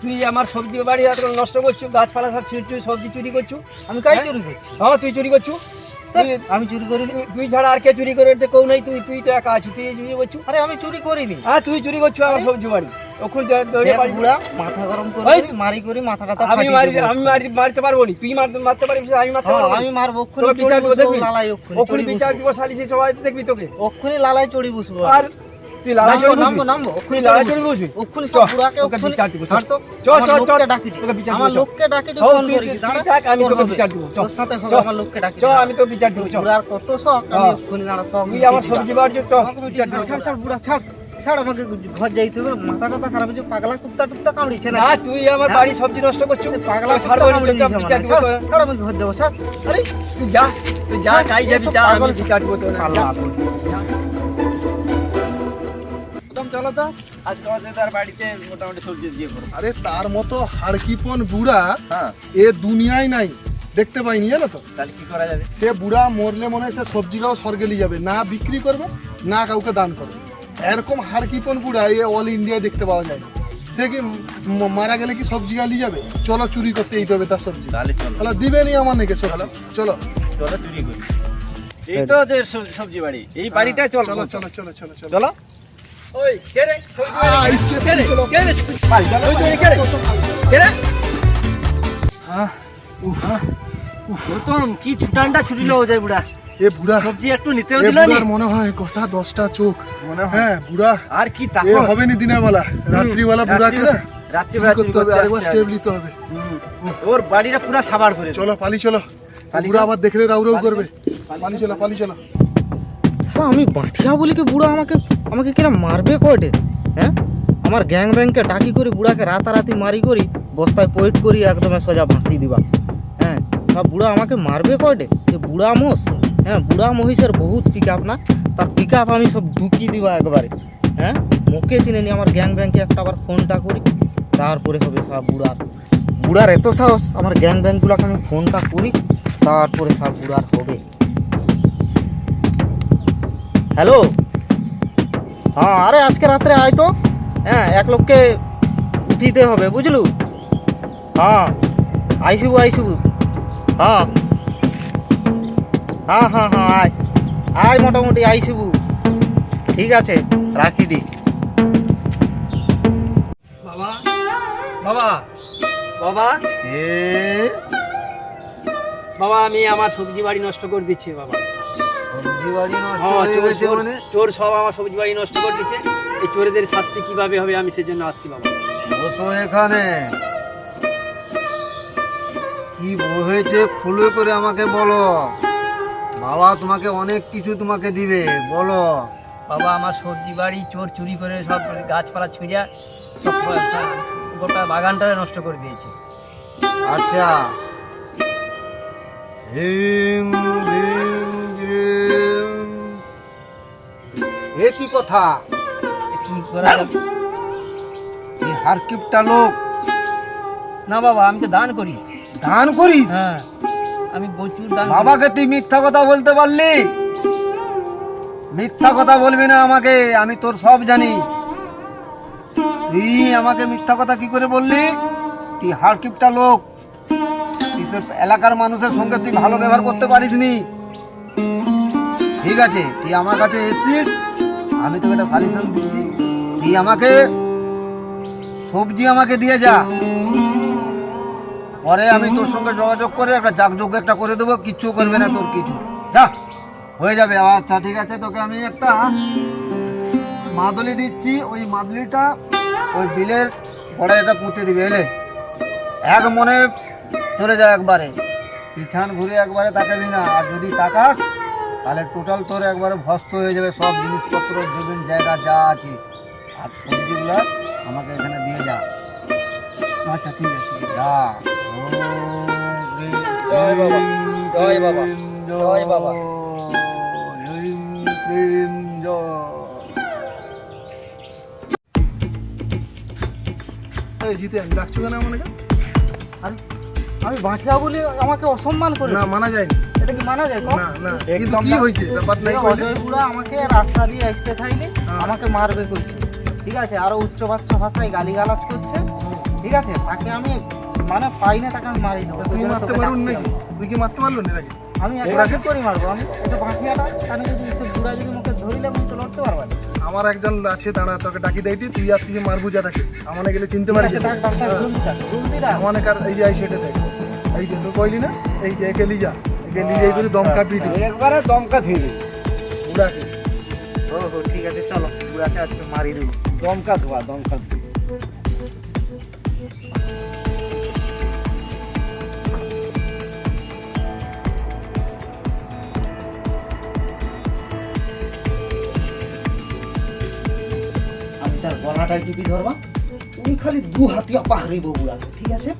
তুই আমার সবজি বাড়ি নষ্ট করছ গাছপালা সব ছিঁড়ছু সবজি চুরি করছ। আমি কাই হ্যাঁ? চুরি করছি। হ্যাঁ তুই চুরি করছ? আমি চুরি করিনি। তুই- ছাড়া আর কে চুরি করে কেউ নেই তুই তুই তো একা আছিস তুই চুরি করছ? আরে আমি চুরি করিনি। হ্যাঁ তুই চুরি করছ আমার সবজি বাড়ি। ওখানে দৌড়ে দেখ মাথা গরম করে মারি করি মাথাটা আমি মারি আমি মারি মারতে পারব নি। তুই মারতে মারতে পারবি আমি মারতে হ্যাঁ পারব আমি আমি মারবো বিচার? লালাই ওখানে বিচার সবাই দেখবি তোকে। লালাই চড়ি বসবো। আর তুই লালা নামবো, নামবো, নামবো, তুই ওক্ষুনি লালা চড়ি চড়ি বসবি? ওক্ষুনি চ, সব বুড়াকে বিচার দিব, ছাড় তো চ, আমার চ, চ, ডাকি তোকে বিচার দিব, চ। লোককে ডাকি চ, ফোন করি দাঁড়া। ডাক, আমি তোকে বিচার দিব, চ। সাথে হবে আমার লোককে ডাকি চ আমি তো বিচার দিব চ বুড়ার কত শখ আমি হ্যাঁ। ওক্ষুনি দাঁড়া সব তুই আমার সবজি বাড়ি চ আমাকে বিচার দিব ছাড় ছাড় বুড়া ছাড় ছাড় আমাকে ঘর যাইতে হবে মাথা টাথা খারাপ হয়েছে পাগলা কুত্তা টুত্তা কামড়িছে না তুই আমার বাড়ি সবজি নষ্ট করছ। পাগলা বিচার দিব ছাড়। আমি ঘর যাব ছাড়। আরে তুই যা তুই যা কাই যাবি যা আমি বিচার দিব তোর চলো তো আজ তোমাদের তার বাড়িতে মোটামুটি সবজি দিয়ে করব আরে তার মতো হাড়কিপন বুড়া হ্যাঁ। এ দুনিয়ায় নাই দেখতে পাইনি জানো তো? তাহলে কি করা যাবে? সে বুড়া মরলে মনে হয় সে সবজিটাও স্বর্গে নিয়ে যাবে না বিক্রি করবে না কাউকে দান করবে। এরকম হাড়কিপন বুড়া এ অল ইন্ডিয়ায় দেখতে পাওয়া যায় না। সে কি মারা গেলে কি সবজি নিয়ে যাবে? চলো চুরি করতে এইতে হবে তার সবজি। তাহলে চলো। দিবে নি আমার নাকি সবজি? চলো। চলো। চুরি করি। এই তো যে সবজি বাড়ি এই বাড়িটা চলো চলো চলো চলো চলো। চলো। ওই কে রে? সবজি বাড়ি? আ, এসছে, কে রে? কে রে? ভাই, চলো, সবজি বাড়ি কে রে? কে রে? হ্যাঁ, উহ, প্রথম কি ছুটানটা ছুটিল যায় বুড়া? এ বুড়া সবজি একটু নিতেও দিল নি? মনে হয় গোটা দশটা চোখ। মনে হয়। হ্যাঁ বুড়া। আর কি হবে নি দিনের বেলা। না চুরি করতে হবে আরেকবার স্টেপ নিতে হবে। ওর বাড়িটা পুরা সাবার করে চলো পালি চলো। বুড়া আবার দেখলে রাউ রাউ করবে। পালি চলো পালি চলো। আমি বাঁঠিয়া বলি কি বুড়া আমাকে আমাকে কিরা মারবে কয়টে? হ্যাঁ? আমার গ্যাং ব্যাংকে ডাকি করি, বুড়াকে রাতারাতি মারি করি, বস্তায় পয়েট করি, একদম সোজা ভাসি দিবা। হ্যাঁ? সব বুড়া আমাকে মারবে কয়টে? যে বুড়া মোষ। হ্যাঁ বুড়া মহিষের বহুত পিক আপ না? তার পিক আপ আমি সব ঢুকিয়ে দিবা একবারে। হ্যাঁ? মুখে চিনে নি আমার গ্যাং ব্যাংকে একটা আবার ফোনটা করি, তারপরে হবে সব বুড়ার। বুড়ার এত সাহস, আমার গ্যাং ব্যাংকগুলোকে আমি ফোনটা করি, তারপরে সব বুড়ার হবে। হ্যালো? হ্যাঁ আরে আজকে রাত্রে আয় তো। হ্যাঁ এক লোককে উঠিতে হবে বুঝলু? হ্যাঁ আইসিবু আইসিবু। হ্যাঁ। হ্যাঁ হ্যাঁ হ্যাঁ আয়। আয় মোটামুটি আইসিবু। ঠিক আছে রাখি দি। বাবা? বাবা? বাবা? এ? বাবা আমি আমার সবজি বাড়ি নষ্ট করে দিচ্ছি বাবা। হ্যাঁ চোর চোর মানে? চোর সব আমার সবজি বাড়ি নষ্ট করে দিচ্ছে এই চোরেদের শাস্তি কীভাবে হবে আমি সেজন্য আসছি বাবা। বসো এখানে। কি হয়েছে খুলে করে আমাকে বলো। বাবা তোমাকে অনেক কিছু তোমাকে দিবে বলো। বাবা আমার সবজি বাড়ি চোর চুরি করে সব গাছপালা ছিঁড়িয়া সব গোটা বাগানটা নষ্ট করে দিয়েছে। আচ্ছা। হিম এ কি কথা? কি করা যাবে? এই হারকিপটা লোক। না বাবা আমি তো দান করি। দান করিস? হ্যাঁ আমি প্রচুর দান করি। বাবাকে তুই মিথ্যা কথা বলতে পারলি? মিথ্যা কথা বলবি না আমাকে আমি তোর সব জানি। তুই আমাকে মিথ্যা কথা কি করে বললি? তুই হারকিপটা লোক। তুই তোর এলাকার মানুষের সঙ্গে তুই ভালো ব্যবহার করতে পারিস নি ঠিক আছে তুই আমার কাছে এসছিস আমি তোকে একটা সাজেশন দিচ্ছি। তুই আমাকে, সবজি আমাকে দিয়ে যা। পরে আমি তোর সঙ্গে যোগাযোগ করে একটা যাগযোগ্য একটা করে দেবো, কিচ্ছু করবে না তোর কিছু। যা, হয়ে যাবে। আচ্ছা ঠিক আছে, তোকে আমি একটা মাদলি দিচ্ছি। ওই মাদলিটা ওই বিলের পরে এটা পুঁতে দিবে এলে এক মনে চলে যায় একবারে। পিছান ঘুরে একবারে তাকাবি না। আর যদি তাকাস তাহলে টোটাল তোর একবারে ভস্ত হয়ে যাবে সব জিনিসপত্র জমিন জায়গা যা আছে। আর সবজিগুলো আমাকে এখানে দিয়ে যা। আচ্ছা ঠিক আছে। যা। জয় বাবা, জয় বাবা, জয় বাবা। এই জিতে আমি ডাকছো কেন আমাকে? আমি বাঁচলা বলে আমাকে অসম্মান করে না মানা যায়নি। এটা কি মানা যায়? না না একদম কি না। হয়েছে? ব্যাপারটা এই কি বুড়া আমাকে রাস্তা দিয়ে আসতে থাইলে হ্যাঁ। আমাকে মারবে করছে ঠিক আছে? আরও উচ্চ বাচ্চা ভাষায় গালিগালাজ করছে। ঠিক আছে? তাকে আমি মানে পাই না তাকে আমি মারি দেবো। তুই মারতে পারুন নাকি? তুই কি মারতে পারল না তাকে আমি একলা কি করে মারবো? আমি এটা বাঁকিয়াটা তাহলে যদি সে বুড়া যদি মুখে ধরিলে আমি তো লড়তে পারব না। আমার একজন আছে দাঁড়া তোকে ডাকি দেয় তুই আর তুই মার বুঝা থাকে আমানে গেলে চিনতে পারি জলদি ডাক। আমানে কার এই যে এই সেটা দেখ এই যে তো কইলি না? এই যে একে লিজা লিজা করে দমকা পিটি একবারে দমকা বুড়াকে। ও হো, ঠিক আছে চলো বুড়াকে আজকে মারি দেবো। দমকা ধোয়া দমকা ধোয়া। আমি তার গলাটা টিপি ধরবা? তুমি খালি দু হাতিয়া পাহরিব বুড়াকে ঠিক আছে?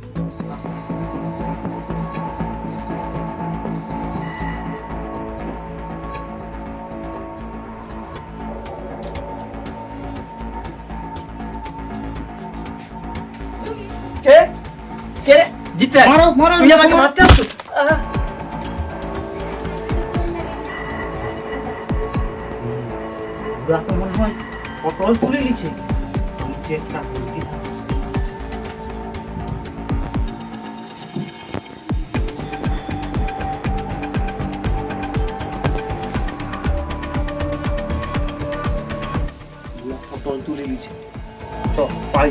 রে মারো, মারো, তুই আমাকে মারতে আসছো? আহ, তো মনে হয় পটল তুলে নিছে আমি চেকটা করতে পটল তুলে নিছে চ পাই